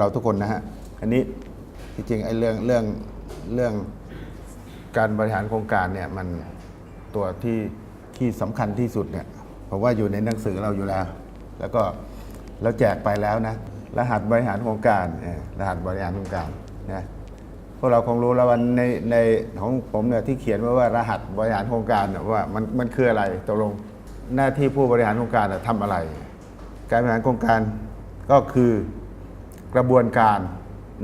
เราทุกคนนะฮะ อันนี้จริงๆไอ้เรื่องเรื่องเรื่องการบริหารโครงการเนี่ยมันตัวที่ที่สำคัญที่สุดเนี่ยผมว่าอยู่ในหนังสือเราอยู่แล้ว แล้วก็เราแจกไปแล้วนะรหัสบริหารโครงการเออรหัสบริหารโครงการนะพวกเราคงรู้แล้วว่าในในของผมเนี่ยที่เขียนไว้ว่ารหัสบริหารโครงการเนี่ยว่ามันมันคืออะไรตกลงหน้าที่ผู้บริหารโครงการน่ะทำอะไร การบริหารโครงการก็คือ กระบวนการ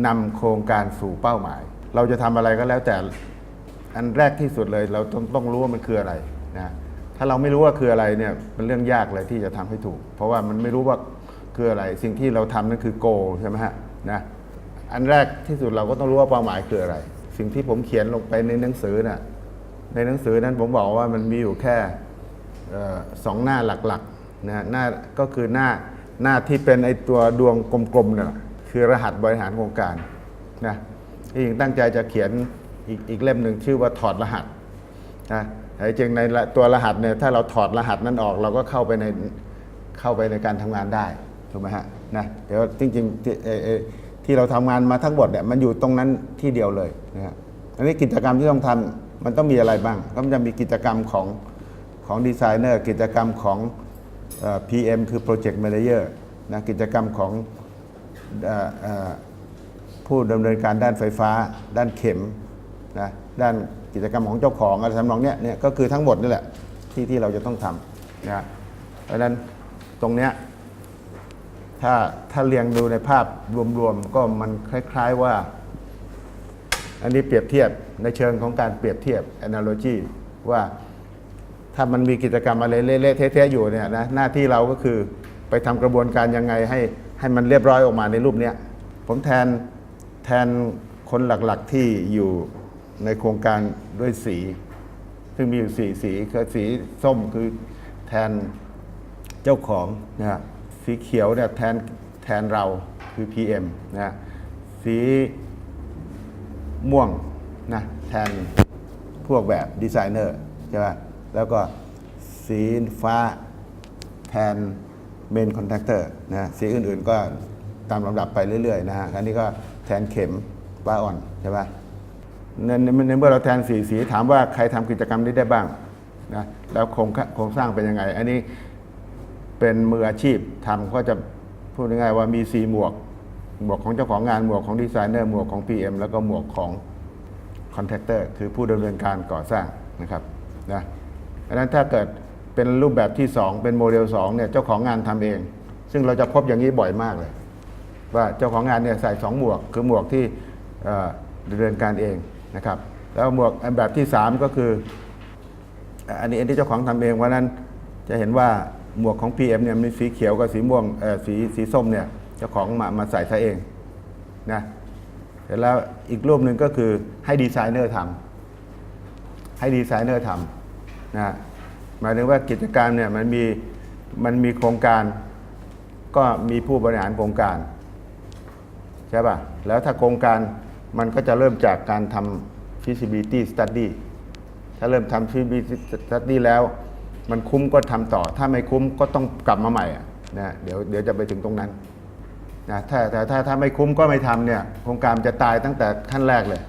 นำโครงการสู่เป้าหมาย เราจะทำอะไรก็แล้วแต่อันแรกที่สุดเลยเราต้องต้องรู้ว่ามันคืออะไรนะถ้าเราไม่รู้ว่าคืออะไรเนี่ยเป็นเรื่องยากเลยที่จะทำให้ถูก เพราะว่ามันไม่รู้ว่าคืออะไร สิ่งที่เราทำนั่นคือโกใช่ไหมฮะนะอันแรกที่สุดเราก็ต้องรู้ว่าเป้าหมายคืออะไร สิ่งที่ผมเขียนลงไปในหนังสือน่ะในหนังสือนั้นผมบอกว่ามันมีอยู่แค่สองหน้าหลักๆนะหน้าก็คือหน้าหน้าที่เป็นไอตัวดวงกลมๆเนี่ยแหละ คือรหัสบริหารโครงการนะที่จริงตั้งใจจะเขียนอีกอีกเล่มหนึ่งชื่อว่าถอดรหัสนะแต่จริงในตัวรหัสเนี่ยถ้าเราถอดรหัสนั้นออก เราก็เข้าไปในเข้าไปในการทำงานได้ถูกไหมฮะนะเดี๋ยวจริงๆที่เอ่ที่เราทำงานมาทั้งหมดเนี่ยมันอยู่ตรงนั้นที่เดียวเลยนะฮะอันนี้กิจกรรมที่ต้องทำมันต้องมีอะไรบ้าง ก็จะมีกิจกรรมของของดีไซเนอร์กิจกรรมของเอ่อ PM คือ Project Manager นะกิจกรรมของ ผู้ดำเนินการด้านไฟฟ้า ด้านเข็มนะด้านกิจกรรมของเจ้าของอะไรทำนองเนี้ยเนี่ยก็คือทั้งหมดนี่แหละที่ที่เราจะต้องทำนะเพราะฉะนั้นตรงเนี้ยถ้าถ้าเรียงดูในภาพรวมๆก็มันคล้าย ๆว่า อันนี้เปรียบเทียบในเชิงของการเปรียบเทียบ analogy ว่าถ้ามันมีกิจกรรมอะไรเละๆเทะๆอยู่เนี่ยนะหน้าที่เราก็คือไปทำกระบวนการยังไงให้ ให้มันเรียบร้อยออกมาในรูปเนี้ยผมแทนแทนคนหลักๆที่อยู่ในโครงการด้วยสี ซึ่งมีอยู่สีสีคือสีส้มคือแทนเจ้าของนะฮะสีเขียวเนี่ยแทนแทนเราคือ PM นะฮะสีม่วงนะแทนพวกแบบดีไซเนอร์ใช่ไหมแล้วก็สีฟ้าแทน เมนคอนแทคเตอร์นะสีอื่นๆก็ตามลำดับไปเรื่อยๆนะฮะอันนี้ก็แทนเข็มป้าอ่อนใช่ไหมในในในเมื่อเราแทนสีสีถามว่าใครทำกิจกรรมนี้ได้บ้างนะแล้วโครงโครงสร้างเป็นยังไง อันนี้เป็นมืออาชีพทำก็จะพูดง่ายๆว่ามีสีหมวก หมวกของเจ้าของงานหมวกของดีไซเนอร์หมวกของ PM แล้วก็หมวกของคอนแทคเตอร์คือผู้ดำเนินการก่อสร้างนะครับนะดังนั้นถ้าเกิด เป็นรูปแบบที่ 2 เป็นโมเดล2เนี่ยเจ้าของงานทำเอง ซึ่งเราจะพบอย่างนี้บ่อยมากเลย ว่าเจ้าของงานเนี่ยใส่ 2 หมวก คือหมวกที่เอ่อดำเนินการเองนะครับ แล้วหมวกแบบที่ 3 ก็คือ อันนี้อันที่เจ้าของทำเองเพราะนั้นจะเห็นว่าหมวกของ PM เนี่ยมีสีเขียวกับสีม่วงเออสีสีส้มเนี่ยเจ้าของมามาใส่ซะเองนะเสร็จแล้วอีกรูปหนึ่งก็คือให้ดีไซเนอร์ทำให้ดีไซเนอร์ทำนะ หมายถึงว่ากิจการมเนี่ยมันมีมันมีโครงการ ก็มีผู้บริหารโครงการใช่ป่ะแล้วถ้าโครงการมันก็จะเริ่มจากการทำ feasibility study ถ้าเริ่มทำ feasibility study แล้ว มันคุ้มก็ทำต่อ ถ้าไม่คุ้มก็ต้องกลับมาใหม่อะนะเดี๋ยวเดี๋ยวจะไปถึงตรงนั้นนะถ้าแต่ถ้าถ้าไม่คุ้มก็ไม่ทำเนี่ยโครงการจะตายตั้งแต่ขั้นแรกเลย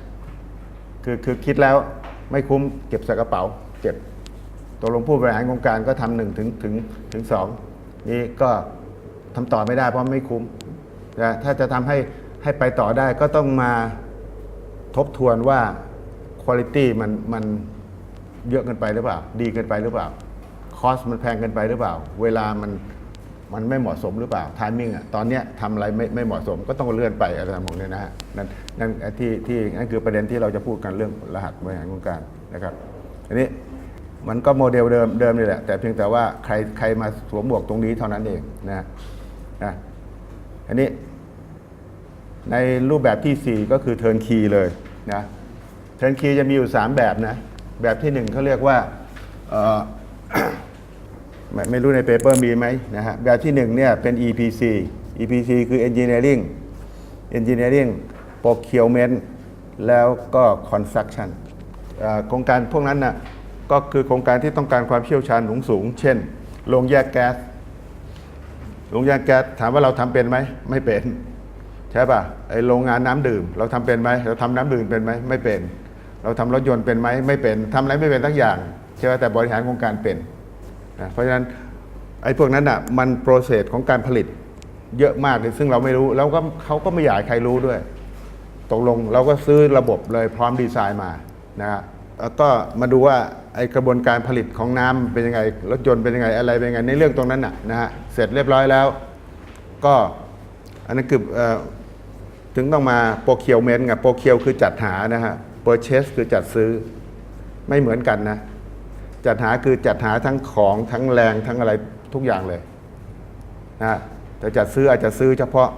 คือคือคิดแล้วไม่คุ้มเก็บใส่กระเป๋าเก็บ ตกลงผู้บริหารโครงการก็ทำหนึ่งถึงถึงถึงสองนี่ก็ทำต่อไม่ได้เพราะไม่คุ้มนะถ้าจะทำให้ให้ไปต่อได้ก็ต้องมาทบทวนว่าคุณภาพมันมันเยอะเกินไปหรือเปล่า ดีเกินไปหรือเปล่าคอสมันแพงเกินไปหรือเปล่า เวลามันมันไม่เหมาะสมหรือเปล่าทามิ่งอะตอนเนี้ยทำอะไรไม่ไม่เหมาะสมก็ต้องเลื่อนไปอะไรต่างๆเนี่ยนะฮะนั่นนั่นที่ที่นั่นคือประเด็นที่เราจะพูดกันเรื่องรหัสบริหารโครงการนะครับอันนี้ มันก็โมเดลเดิมเดิมนี่แหละ แต่เพียงแต่ว่าใครใครมาสวมหมวกตรงนี้เท่านั้นเองนะนะอันนี้ ในรูปแบบที่ 4 ก็คือเทิร์นคีเลยนะเทิร์นคีจะมีอยู่ 3 แบบนะ แบบที่ 1เขาเรียกว่าไม่รู้ในเปเปอร์มีไหมนะฮะแบบที่1เนี่ยเป็น EPC EPC คือ Engineering Engineering Procurement แล้วก็ Construction โครงการพวกนั้นนะ่ะ ก็คือโครงการที่ต้องการความเชี่ยวชาญสูงสูง เช่น โรงแยกแก๊ส โรงแยกแก๊สถามว่าเราทำเป็นไหม ไม่เป็น ใช่ป่ะ ไอโรงงานน้ำดื่ม เราทำเป็นไหม เราทำน้ำดื่มเป็นไหม ไม่เป็น เราทำรถยนต์เป็นไหม ไม่เป็นทำอะไรไม่เป็นทั้งอย่าง ใช่ไหมแต่บริหารโครงการเป็นนะเพราะฉะนั้นไอ้พวกนั้นอะ มันโปรเซสของการผลิตเยอะมากเลยซึ่งเราไม่รู้ แล้วก็เขาก็ไม่อยากใครรู้ด้วย ตกลงเราก็ซื้อระบบเลยพร้อมดีไซน์มานะฮะแล้ว ก็มาดูว่าไอกระบวนการผลิตของน้ำเป็นยังไงรถยนต์เป็นยังไงอะไรเป็นยังไงในเรื่องตรงนั้นน่ะนะฮะเสร็จเรียบร้อยแล้ว ก็อันนั้นคือเอ่อถึงต้องมาโปรเคียวเมนต์ไงโปรเคียวคือจัดหานะฮะเปอร์เชสคือจัดซื้อไม่เหมือนกันนะ จัดหาคือจัดหาทั้งของทั้งแรงทั้งอะไรทุกอย่างเลยนะฮะแต่จัดซื้ออาจจะซื้อเฉพาะ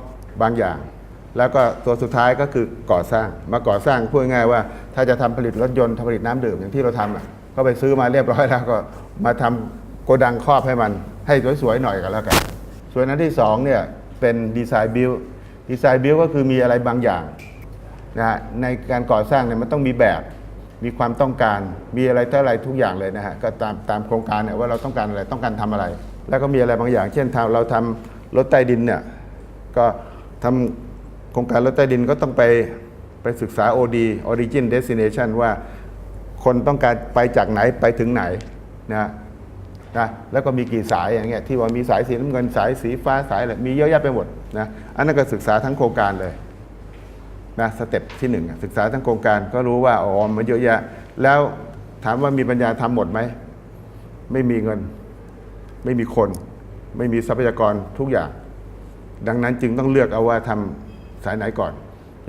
บางอย่าง แล้วก็ตัวสุดท้ายก็คือก่อสร้างมาก่อสร้างพูดง่ายว่าถ้าจะทำผลิตรถยนต์ทำผลิตน้ำดื่มอย่างที่เราทำอะก็ไปซื้อมาเรียบร้อยแล้วก็มาทำโกดังครอบให้มันให้สวยๆหน่อยกันแล้วกัน ส่วนอันที่สองเนี่ยเป็นดีไซน์บิลดีไซน์บิลก็คือมีอะไรบางอย่างนะฮะในการก่อสร้างเนี่ยมันต้องมีแบบมีความต้องการมีอะไรเท่าอะไรทุกอย่างเลยนะฮะก็ตามตามโครงการเนี่ยว่าเราต้องการอะไรต้องการทำอะไร แล้วก็มีอะไรบางอย่าง เช่นทำเราทำรถใต้ดินเนี่ยก็ทำโครงการรถใต้ดินก็ต้องไป ไปศึกษา OD Origin Destination ว่าคนต้องการไปจากไหนไปถึงไหนนะนะแล้วก็มีกี่สายอย่างเงี้ยที่ว่ามีสายสีน้ำเงินสายสีฟ้าสายอะไรมีเยอะแยะไปหมดนะอันนั้นก็ศึกษาทั้งโครงการเลยนะสเต็ปที่หนึ่งศึกษาทั้งโครงการก็รู้ว่าอ๋อมันเยอะแยะ แล้วถามว่ามีปัญญาทำหมดไหม ไม่มีเงิน ไม่มีคน ไม่มีทรัพยากรทุกอย่าง ดังนั้นจึงต้องเลือกเอาว่าทำสายไหนก่อน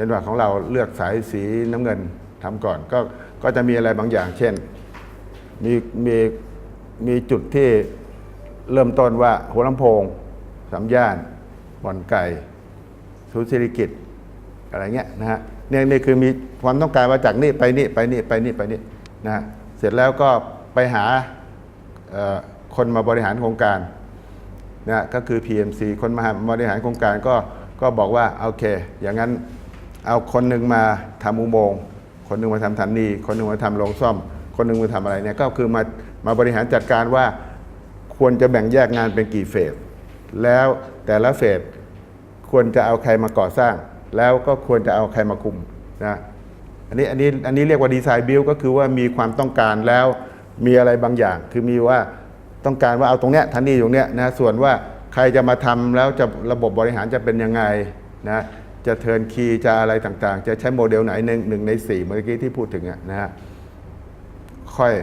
ช่นว่าของเราเลือกสายสีน้ำเงินทำก่อน ก็ก็จะมีอะไรบางอย่าง เช่น มีมีมีจุดที่เริ่มต้นว่าหัวลำโพงสามย่านบ่อนไก่สุสิริกิตอะไรเงี้ยนะฮะเนี่ยนี่คือมีความต้องการว่าจากนี่ไปนี่ไปนี่ไปนี่ไปนี่นะฮะเสร็จแล้วก็ไปหาคนมาบริหารโครงการนะก็คือ PMC คนมาบริหารโครงการก็ก็บอกว่าโอเค อย่างนั้น เอาคนหนึ่งมาทำอุโมงค์คนหนึ่งมาทำฐานี คนหนึ่งมาทำโรงซ่อม คนหนึ่งมาทำอะไรเนี่ยก็คือมามาบริหารจัดการว่าควรจะแบ่งแยกงานเป็นกี่เฟสแล้วแต่ละเฟสควรจะเอาใครมาก่อสร้าง แล้วก็ควรจะเอาใครมาคุมนะอันนี้อันนี้อันนี้เรียกว่าดีไซน์บิลก็คือว่ามีความต้องการแล้วมีอะไรบางอย่าง คือมีว่าต้องการว่าเอาตรงเนี้ยทันทีตรงเนี้ยนะส่วนว่าใครจะมาทำแล้วจะระบบบริหารจะเป็นยังไงนะ จะเทิร์นคีย์จะอะไรต่างๆ จะใช้โมเดลไหนหนึ่งหนึ่งในสี่เมื่อกี้ที่พูดถึงอะนะฮะค่อย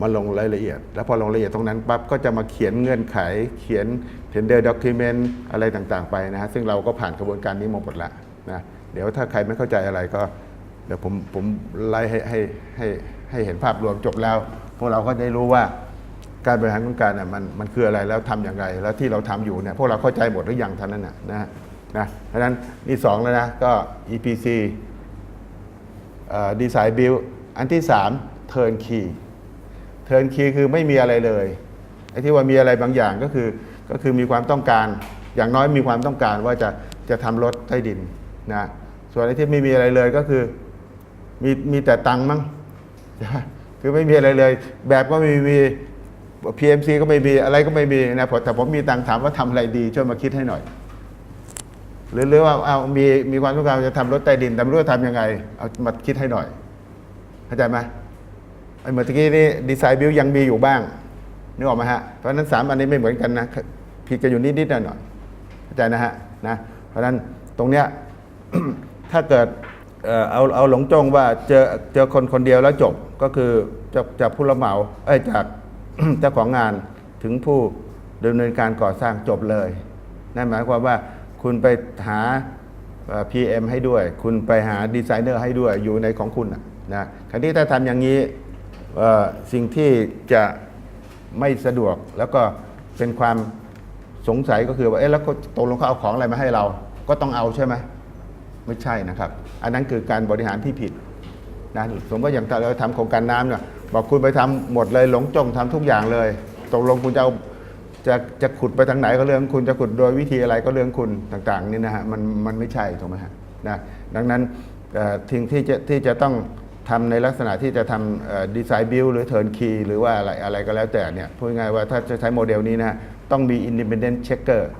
มาลงรายละเอียด แล้วพอลงรายละเอียดตรงนั้นปั๊บก็จะมาเขียนเงื่อนไข เขียน tender document อะไรต่างๆ ไปนะฮะซึ่งเราก็ผ่านกระบวนการนี้มาหมดล้วนะเดี๋ยวถ้าใครไม่เข้าใจอะไรก็ เดี๋ยวผมผมไล่ให้ให้ให้ให้เห็นภาพรวมจบแล้ว พวกเราก็ได้รู้ว่าการบริหารโครงการน่ะมันมันคืออะไรแล้วทำอย่างไร แล้วที่เราทำอยู่เนี่ยพวกเราเข้าใจหมดหรือยังท่านั้นนะนะ นะเพราะนั้นนี่สองแล้วนะก็ EPC ดีไซน์บิลอันที่สามเทิร์นคีเทิร์นคีคือไม่มีอะไรเลยไอ้ที่ว่ามีอะไรบางอย่างก็คือก็คือมีความต้องการอย่างน้อยมีความต้องการว่าจะจะทำรถใต้ดินนะส่วนไอ้ที่ไม่มีอะไรเลยก็คือมีมีแต่ตังค์มั้งคือไม่มีอะไรเลย แบบก็ไม่มี PMC ก็ไม่มีอะไรก็ไม่มีนะแต่ผมมีตังค์ถามว่าทำอะไรดีช่วยมาคิดให้หน่อย หรือหรือว่าเอามีมีความต้องการจะทำรถใต้ดินแต่ไม่รู้จะทำยังไงเอามาคิดให้หน่อยเข้าใจไหมไอ้เมื่อกี้นี่ดีไซน์บิลยังมีอยู่บ้างนึกออกไหมฮะเพราะนั้นสามอันนี้ไม่เหมือนกันนะผิดกันอยู่นิดๆหน่อยๆเข้าใจนะฮะนะเพราะนั้นตรงเนี้ยถ้าเกิดเออเอาเอาหลงจงว่าเจอเจอคนคนเดียวแล้วจบก็คือจากจากผู้รับเหมาเอ้จากเจ้าของงานถึงผู้ดำเนินการก่อสร้างจบเลยนั่นหมายความว่า คุณไปหาเอ่อ PM ให้ด้วย คุณไปหาดีไซเนอร์ให้ด้วยอยู่ในของคุณนะคราวนี้ถ้าทำอย่างนี้สิ่งที่จะไม่สะดวกแล้วก็เป็นความสงสัยก็คือว่าเอ๊ะแล้วตกลงเขาเอาของอะไรมาให้เรา ก็ต้องเอาใช่ไหมไม่ใช่นะครับ อันนั้นคือการบริหารที่ผิดนะสมมติว่าอย่างเราทำโครงการน้ำเนี่ยบอกคุณไปทำหมดเลยหลงจงทำทุกอย่างเลย ตกลงคุณจะเอา จะจะขุดไปทางไหนก็เรื่องคุณจะขุดโดยวิธีอะไรก็เรื่องคุณต่างๆนี่นะฮะมันมันไม่ใช่ถูกไหมฮะนะดังนั้นเอ่ทิ้งที่จะที่จะต้องทำในลักษณะที่จะทำดีไซน์บิลหรือเทิร์นคีหรือว่าอะไรอะไรก็แล้วแต่เนี่ยพูดง่ายๆว่าถ้าจะใช้โมเดลนี้นะต้องมีอินดิเพนเดนต์เช็คเกอร์